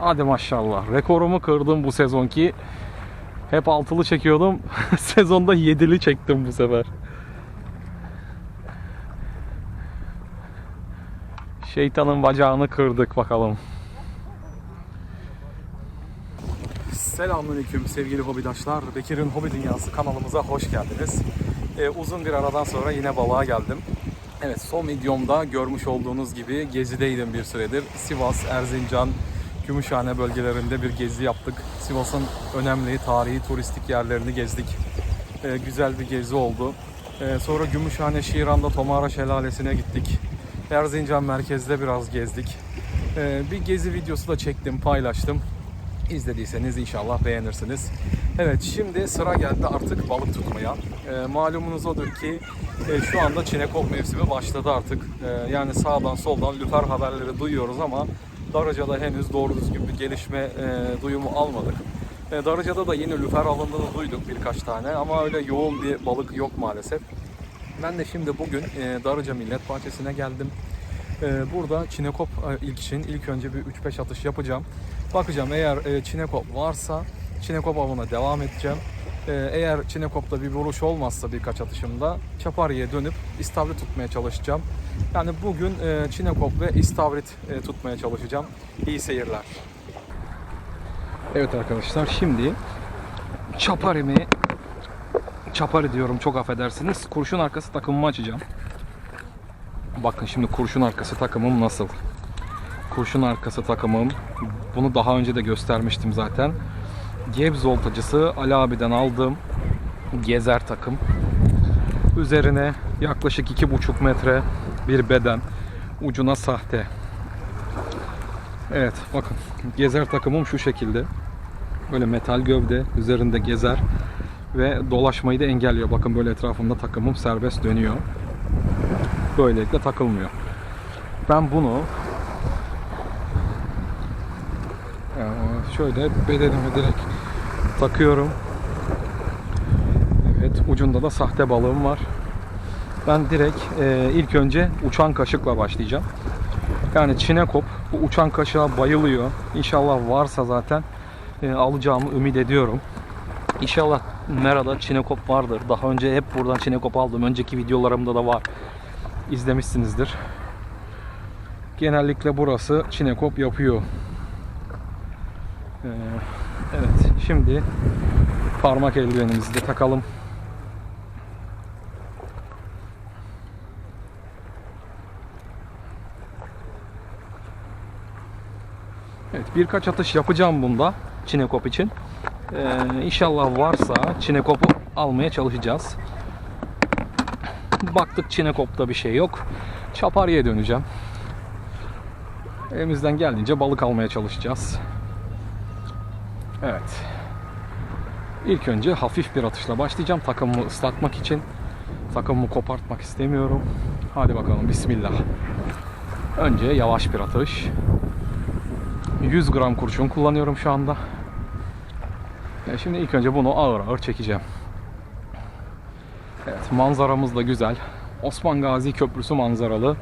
Hadi maşallah. Rekorumu kırdım bu sezonki. Hep altılı çekiyordum. Sezonda yedili çektim bu sefer. Şeytanın bacağını kırdık bakalım. Selamünaleyküm sevgili hobidaşlar. Bekir'in Hobi Dünyası kanalımıza hoş geldiniz. Ee, uzun bir aradan sonra yine balığa geldim. Evet son videomda görmüş olduğunuz gibi gezideydim bir süredir. Sivas, Erzincan, Gümüşhane bölgelerinde bir gezi yaptık. Sivas'ın önemli tarihi turistik yerlerini gezdik. Ee, güzel bir gezi oldu. Ee, sonra Gümüşhane, Şiran'da Tomara Şelalesi'ne gittik. Erzincan merkezde biraz gezdik. Ee, bir gezi videosu da çektim, paylaştım. İzlediyseniz inşallah beğenirsiniz. Evet şimdi sıra geldi artık balık tutmaya. Ee, malumunuz odur ki e, şu anda Çinekop mevsimi başladı artık. Ee, yani sağdan soldan lüfer haberleri duyuyoruz ama Darıca'da henüz doğru düzgün bir gelişme e, duyumu almadık. E, Darıca'da da yeni lüfer alındığını duyduk birkaç tane ama öyle yoğun bir balık yok maalesef. Ben de şimdi bugün e, Darıca Millet Bahçesi'ne geldim. E, burada Çinekop e, ilk için ilk önce bir 3-5 atış yapacağım. Bakacağım eğer e, Çinekop varsa Çinekop avına devam edeceğim. E, eğer Çinekop'ta bir vuruş olmazsa birkaç atışımda Çapari'ye dönüp istavrit tutmaya çalışacağım. Yani bugün e, Çinekop ve istavrit e, tutmaya çalışacağım. İyi seyirler. Evet arkadaşlar şimdi Çapari'mi Çapari diyorum çok affedersiniz. Kurşun arkası takımımı açacağım. Bakın şimdi kurşun arkası takımım nasıl? Kurşun arkası takımım. Bunu daha önce de göstermiştim zaten. Gebz voltacısı Ali abiden aldığım gezer takım. Üzerine yaklaşık 2,5 metre bir beden. Ucuna sahte. Evet bakın gezer takımım şu şekilde. Böyle metal gövde üzerinde gezer ve dolaşmayı da engelliyor. Bakın böyle etrafımda takımım serbest dönüyor. Böylelikle takılmıyor. Ben bunu şöyle bedenime direkt takıyorum. Evet ucunda da sahte balığım var. Ben direkt e, ilk önce uçan kaşıkla başlayacağım. Yani çinekop bu uçan kaşığa bayılıyor. İnşallah varsa zaten e, alacağımı ümit ediyorum. İnşallah Mera'da çinekop vardır. Daha önce hep buradan çinekop aldım. Önceki videolarımda da var. İzlemişsinizdir. Genellikle burası çinekop yapıyor. Ee, evet şimdi parmak eldivenimizi de takalım. Evet birkaç atış yapacağım bunda çinekop için. Ee, inşallah varsa çinekopu almaya çalışacağız. Baktık çinekopta bir şey yok. Çapariye döneceğim. Elimizden geldiğince balık almaya çalışacağız. Evet. İlk önce hafif bir atışla başlayacağım. Takımımı ıslatmak için. Takımımı kopartmak istemiyorum. Hadi bakalım bismillah. Önce yavaş bir atış. 100 gram kurşun kullanıyorum şu anda. E, Şimdi ilk önce bunu ağır ağır çekeceğim. Evet manzaramız da güzel. Osman Gazi Köprüsü manzaralı.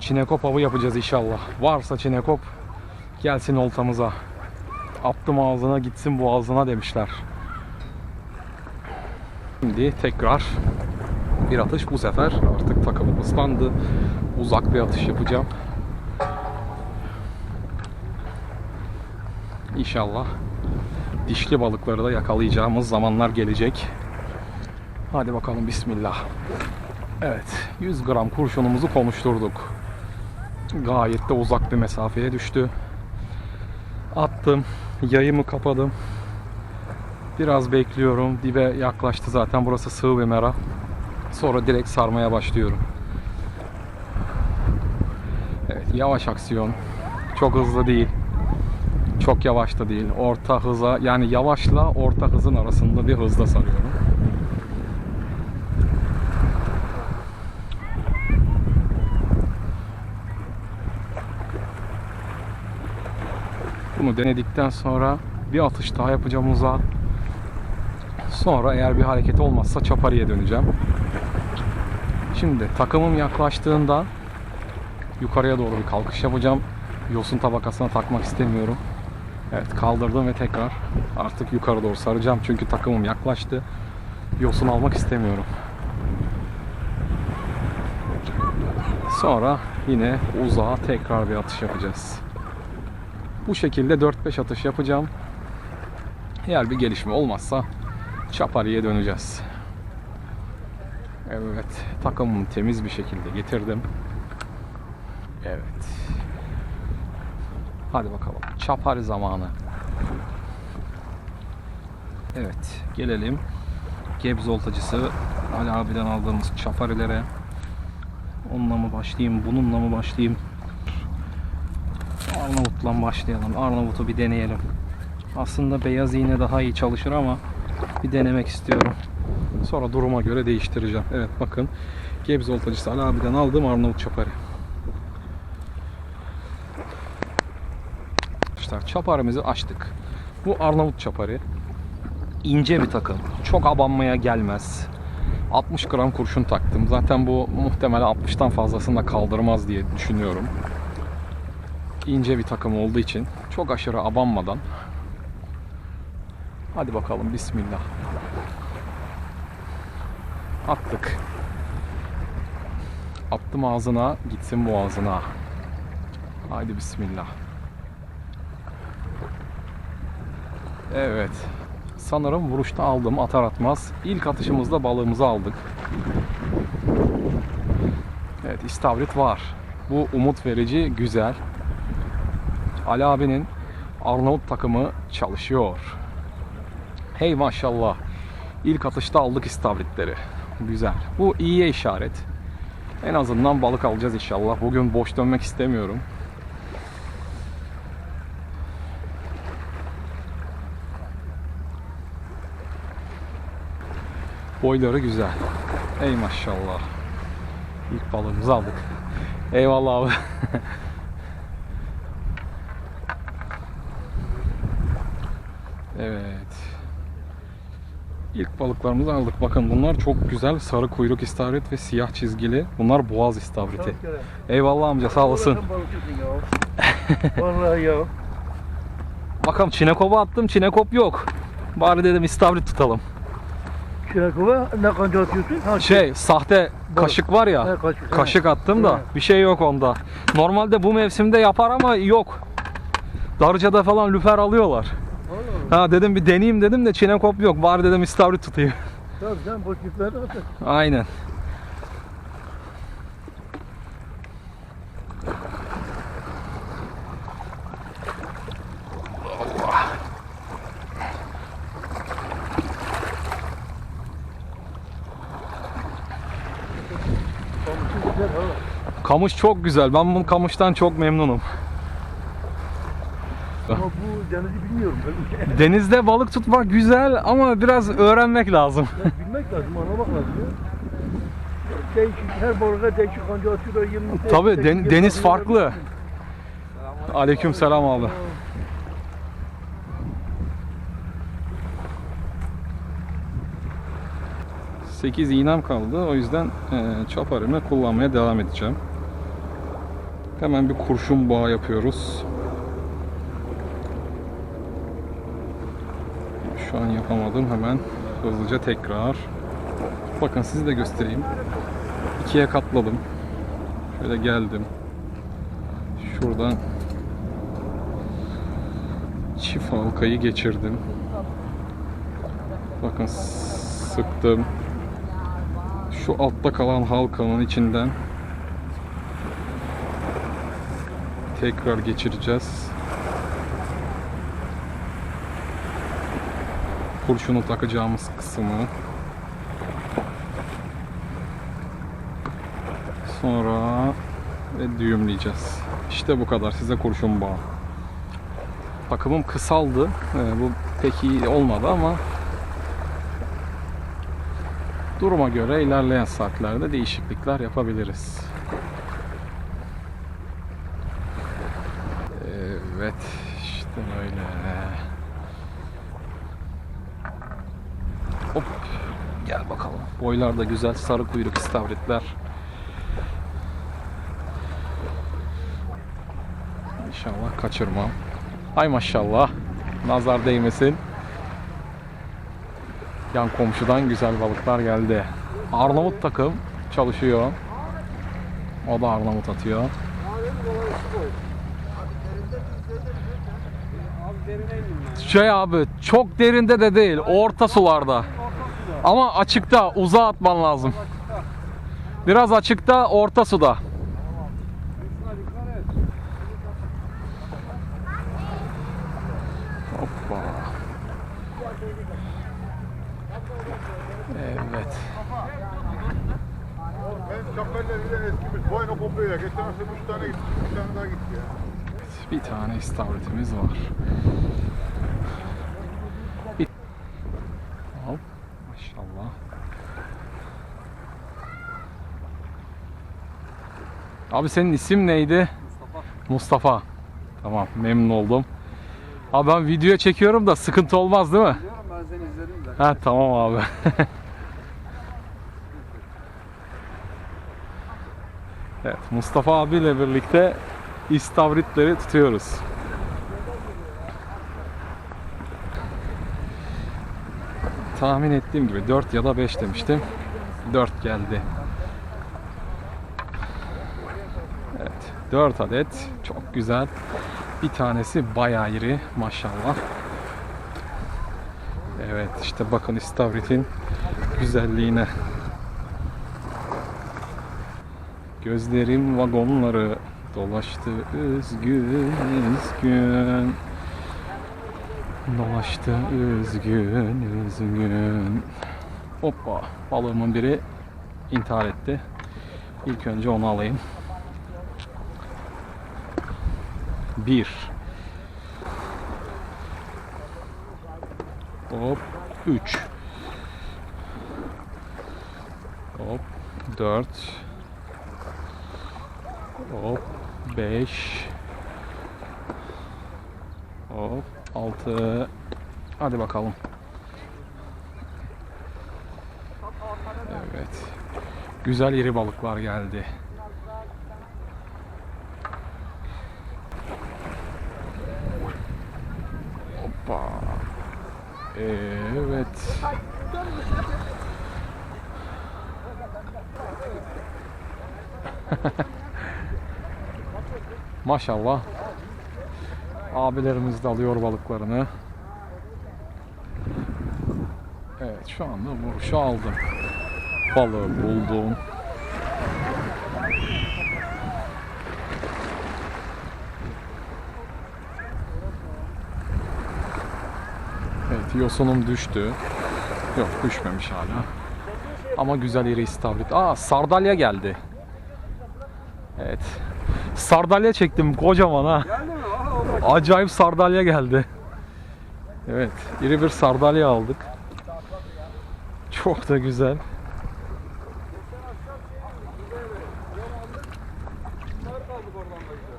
Çinekop avı yapacağız inşallah. Varsa çinekop gelsin oltamıza. Attım ağzına gitsin boğazına demişler. Şimdi tekrar bir atış bu sefer artık takımım ıslandı. Uzak bir atış yapacağım. İnşallah dişli balıkları da yakalayacağımız zamanlar gelecek. Hadi bakalım bismillah. Evet 100 gram kurşunumuzu konuşturduk. Gayet de uzak bir mesafeye düştü. Attım. Yayımı kapadım. Biraz bekliyorum. Dibe yaklaştı zaten. Burası sığ bir mera. Sonra direkt sarmaya başlıyorum. Evet yavaş aksiyon. Çok hızlı değil. Çok yavaş da değil. Orta hıza yani yavaşla orta hızın arasında bir hızda sarıyorum. Bunu denedikten sonra bir atış daha yapacağım uzağa. Sonra eğer bir hareket olmazsa çapariye döneceğim. Şimdi takımım yaklaştığında yukarıya doğru bir kalkış yapacağım. Yosun tabakasına takmak istemiyorum. Evet kaldırdım ve tekrar artık yukarı doğru saracağım. Çünkü takımım yaklaştı. Yosun almak istemiyorum. Sonra yine uzağa tekrar bir atış yapacağız. Bu şekilde 4-5 atış yapacağım. Eğer bir gelişme olmazsa Çapari'ye döneceğiz. Evet, takımımı temiz bir şekilde getirdim. Evet. Hadi bakalım. Çapari zamanı. Evet, gelelim. Gebze oltacısı Ali abiden aldığımız çaparilere. Onunla mı başlayayım, bununla mı başlayayım? Arnavut'la başlayalım. Arnavut'u bir deneyelim. Aslında beyaz iğne daha iyi çalışır ama bir denemek istiyorum. Sonra duruma göre değiştireceğim. Evet bakın. Gebze oltacısı Ali abiden aldığım Arnavut çapari. Arkadaşlar çaparimizi açtık. Bu Arnavut çapari. İnce bir takım. Çok abanmaya gelmez. 60 gram kurşun taktım. Zaten bu muhtemelen 60'tan fazlasını da kaldırmaz diye düşünüyorum. İnce bir takım olduğu için çok aşırı abanmadan Hadi bakalım bismillah. Attık. Attım ağzına, gitsin boğazına. Haydi bismillah. Evet. Sanırım vuruşta aldım atar atmaz. İlk atışımızda balığımızı aldık. Evet istavrit var. Bu umut verici, güzel. Ali abinin Arnavut takımı çalışıyor. Hey maşallah. İlk atışta aldık istavritleri. Güzel. Bu iyiye işaret. En azından balık alacağız inşallah. Bugün boş dönmek istemiyorum. Boyları güzel. Ey maşallah. İlk balığımızı aldık. Eyvallah abi. evet. İlk balıklarımızı aldık. Bakın bunlar çok güzel sarı kuyruk istavrit ve siyah çizgili. Bunlar boğaz istavriti. Eyvallah amca sağ olasın. Vallahi ya. Bakalım çinekop'a attım çinekop yok. Bari dedim istavrit tutalım. Çirakova ne kanca atıyorsun? Ha, Şey sahte kaşık var ya. He, kaşık, he. Kaşık attım da He. bir şey yok onda. Normalde bu mevsimde yapar ama yok. Darıca'da falan lüfer alıyorlar. Ha dedim bir deneyeyim dedim de çinekop yok. Bari dedim istavrit tutayım. Tabii sen boş atın. Aynen. Kamış çok güzel. Ben bu kamıştan çok memnunum. Denizi bilmiyorum. Denizde balık tutmak güzel ama biraz öğrenmek lazım. Ya bilmek lazım, anlamak lazım ya. Değişik, her balığa değişik kanca atıyorlar. yemin- Tabii, değişik den- deniz farklı. Aleyküm selam abi. Sekiz iğnem kaldı. O yüzden e, çaparımı kullanmaya devam edeceğim. Hemen bir kurşun boğa yapıyoruz. Şu an yapamadım. Hemen hızlıca tekrar. Bakın sizi de göstereyim. İkiye katladım. Şöyle geldim. Şuradan çift halkayı geçirdim. Bakın sıktım. Şu altta kalan halkanın içinden tekrar geçireceğiz. Kurşunu takacağımız kısmı sonra ve düğümleyeceğiz. İşte bu kadar. Size kurşun bağı. Takımım kısaldı. Ee, bu pek iyi olmadı ama duruma göre ilerleyen saatlerde değişiklikler yapabiliriz. Evet, işte öyle. Hop, gel bakalım. Boylar da güzel, sarı kuyruk istavritler. İnşallah kaçırmam. Hay maşallah. Nazar değmesin. Yan komşudan güzel balıklar geldi. Arnavut takım çalışıyor. O da Arnavut atıyor. Şey abi çok derinde de değil orta sularda. Ama açıkta uzağa atman lazım. Biraz açıkta orta suda. Hoppa. Evet. Ben şapkaller bile eskimiş. Boynu kopuyor ya. Geçen hafta 3 tane gitti. Bir tane daha gitti. Bir tane istavritimiz var. Bir... Hop. Maşallah. Abi senin isim neydi? Mustafa. Mustafa. Tamam memnun oldum. Abi ben video çekiyorum da sıkıntı olmaz değil mi? Biliyorum ben seni izledim de. Ha tamam abi. evet Mustafa abiyle birlikte istavritleri tutuyoruz. Tahmin ettiğim gibi 4 ya da 5 demiştim. 4 geldi. Evet 4 adet çok güzel. Bir tanesi bayağı iri maşallah. Evet işte bakın istavritin güzelliğine. Gözlerim vagonları dolaştı üzgün üzgün. Dolaştı üzgün üzgün. Hoppa balığımın biri intihar etti. İlk önce onu alayım. Bir. Hop 3 Hop 4 Hop 5 Hop 6 Hadi bakalım. Evet. Güzel iri balıklar geldi. Evet. Maşallah. Abilerimiz de alıyor balıklarını. Evet şu anda vuruşu aldım. Balığı buldum. Evet yosunum düştü. Yok düşmemiş hala. Ama güzel iri istavrit. Aa sardalya geldi. Evet. Sardalya çektim kocaman ha. Acayip sardalya geldi. Evet, iri bir sardalya aldık. Çok da güzel.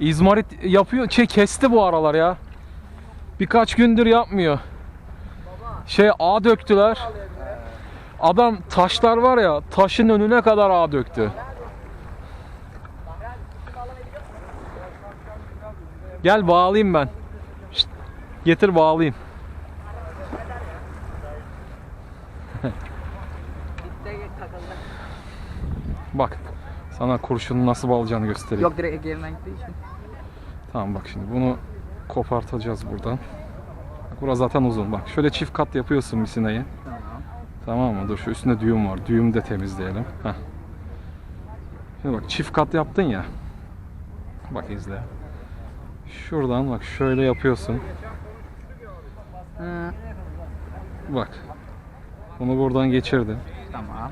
İzmarit yapıyor, şey kesti bu aralar ya. Birkaç gündür yapmıyor. Şey ağ döktüler. Adam taşlar var ya, taşın önüne kadar ağ döktü. Gel bağlayayım ben. Şşt, getir bağlayayım. Bak sana kurşunun nasıl bağlayacağını göstereyim. Yok direkt Ege'nin gittiği için. Tamam bak şimdi bunu kopartacağız buradan. Bak burası zaten uzun bak. Şöyle çift kat yapıyorsun misinayı. Tamam. Tamam mı? Dur şu üstünde düğüm var. Düğümü de temizleyelim. Heh. Şimdi bak çift kat yaptın ya. Bak izle. Şuradan bak şöyle yapıyorsun. Hı, Bak. Bunu buradan geçirdin. tamam.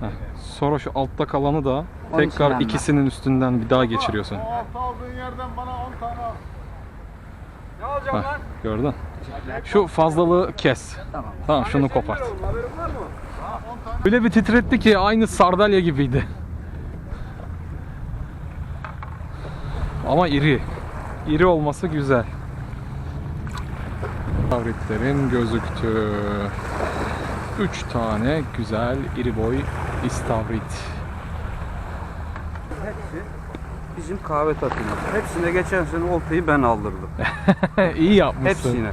Heh. Sonra şu altta kalanı da Onun tekrar içinden ikisinin üstünden bir daha geçiriyorsun. O hafta aldığın yerden bana 10 tane al. Ne alacağım Heh, gördün? Şu fazlalığı kes. Tamam. Tamam şunu kopart. Haberin var mı? Ha 10 tane. Öyle bir titretti ki aynı sardalya gibiydi. Ama iri. İri olması güzel. Istavritlerin gözüktü. 3 tane güzel iri boy istavrit. Hepsi bizim kahve takımı. Hepsine geçen sene oltayı ben aldırdım. İyi yapmışsın. Hepsine.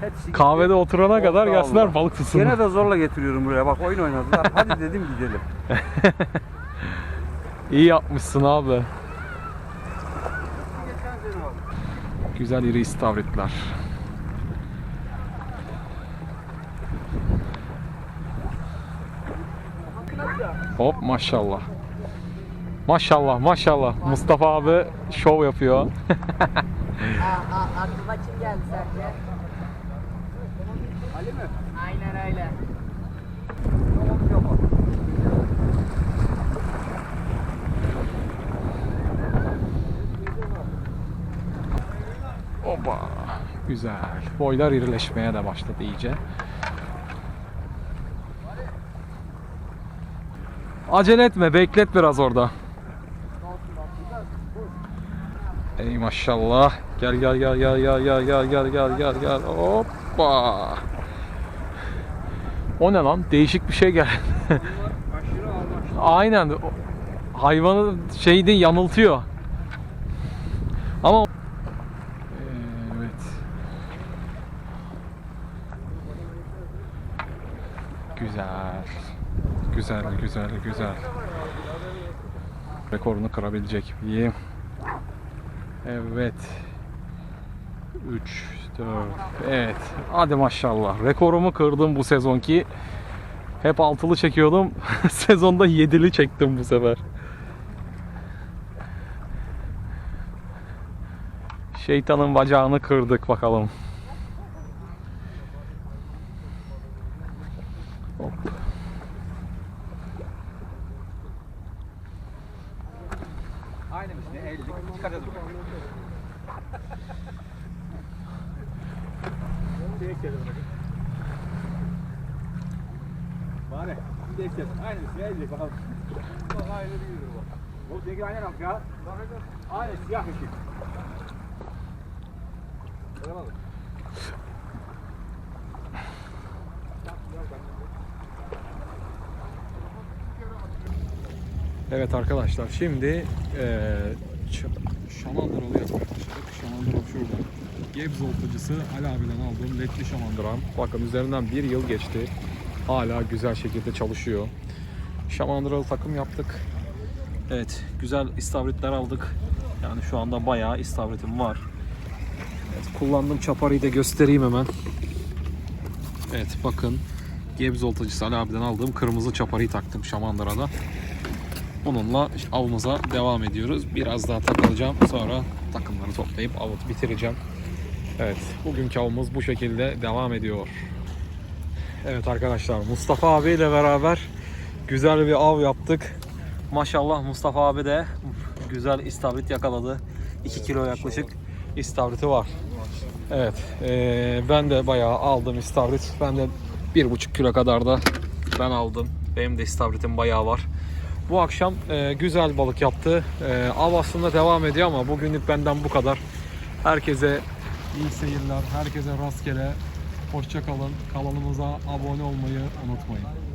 Hepsi Kahvede oturana Olta kadar gelsinler balık tutsunlar. Gene de zorla getiriyorum buraya. Bak oyun oynadılar. Hadi dedim gidelim. İyi yapmışsın abi. Güzel iri istavritler. Hop maşallah. Maşallah maşallah. Mustafa abi şov yapıyor. Aklıma kim geldi sence? Ali mi? Aynen öyle. Oba. Güzel. Boylar irileşmeye de başladı iyice. Acele etme, beklet biraz orada. Ey maşallah. Gel gel gel gel gel gel gel gel gel gel gel. Hoppa. O ne lan? Değişik bir şey gel. Aynen. Hayvanı şeyde yanıltıyor. Ama Evet. Güzel. Güzel, güzel, güzel. Rekorunu kırabilecek miyim? Evet. 3, 4, evet. Hadi maşallah. Rekorumu kırdım bu sezonki. Hep altılı çekiyordum. Sezonda yedili çektim bu sefer. Şeytanın bacağını kırdık bakalım. 50 çıkaracağız Bari, bir de ekledim. Aynı siyah elli bakalım. Bak aynı bir yürü bak. O seninki aynen ya. Aynı siyah eşi. Öyle. Evet arkadaşlar şimdi e, eee şamandıralı yapmaya şurada. Gebze oltacısı Ali abiden aldığım ledli şamandıram. Bakın üzerinden bir yıl geçti. Hala güzel şekilde çalışıyor. Şamandıralı takım yaptık. Evet güzel istavritler aldık. Yani şu anda bayağı istavritim var. Evet, kullandığım çaparıyı da göstereyim hemen. Evet bakın Gebze oltacısı Ali abiden aldığım kırmızı çaparıyı taktım Şamandıra'da. Bununla avımıza devam ediyoruz. Biraz daha takılacağım. Sonra takımları toplayıp avı bitireceğim. Evet, bugünkü avımız bu şekilde devam ediyor. Evet arkadaşlar, Mustafa abiyle beraber güzel bir av yaptık. Maşallah Mustafa abi de güzel istavrit yakaladı. 2 kilo yaklaşık istavriti var. Evet, eee, ben de bayağı aldım istavrit. Ben de 1,5 kilo kadar da ben aldım. Benim de istavritim bayağı var. Bu akşam e, güzel balık yaptı. E, av aslında devam ediyor ama bugünlük benden bu kadar. Herkese iyi seyirler, herkese rastgele. Hoşça kalın. Kanalımıza abone olmayı unutmayın.